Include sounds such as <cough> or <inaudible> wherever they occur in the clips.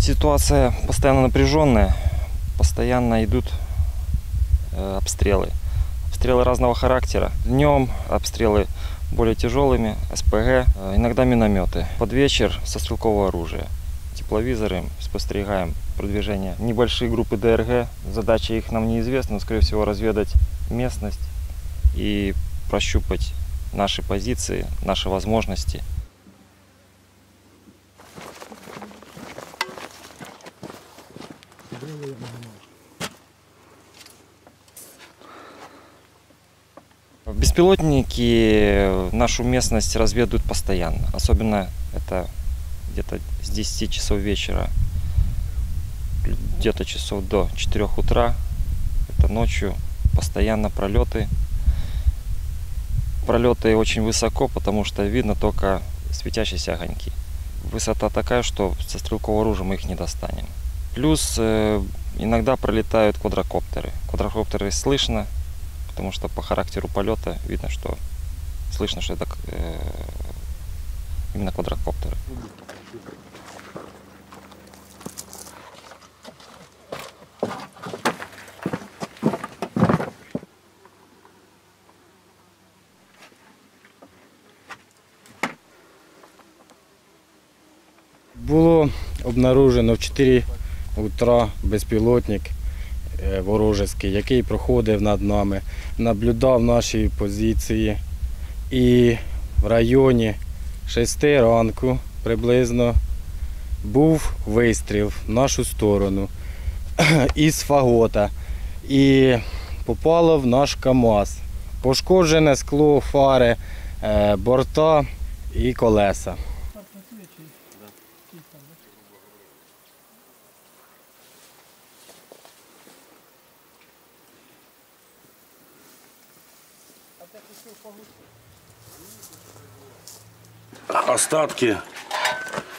Ситуация постоянно напряженная, постоянно идут э, обстрелы. Обстрелы разного характера. Днем обстрелы более тяжелыми, СПГ, э, иногда минометы. Под вечер со стрелкового оружия. Тепловизоры спостерегаем продвижение. Небольшие группы ДРГ, задача их нам неизвестна, но, скорее всего, разведать местность и прощупать наши позиции, наши возможности. Беспилотники нашу местность разведывают постоянно. Особенно это где-то с 10 часов вечера, где-то часов до 4 утра. Это ночью постоянно пролеты. Пролеты очень высоко, потому что видно только светящиеся огоньки. Высота такая, что со стрелкового оружия мы их не достанем. Плюс э, иногда пролетают квадрокоптеры. Квадрокоптеры слышно, потому что по характеру полета видно, что слышно, что это э, именно квадрокоптеры. Було обнаружено в 4 утра безпілотник е, ворожеський, який проходив над нами, наблюдав наші позиції. І в районі 6 ранку приблизно був вистріл в нашу сторону <clears throat> із фагота. І попало в наш КАМАЗ. Пошкоджене скло, фари, е, борта і колеса. Остатки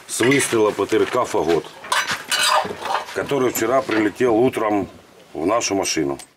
с выстрела ПТРК «Фагот», который вчера прилетел утром в нашу машину.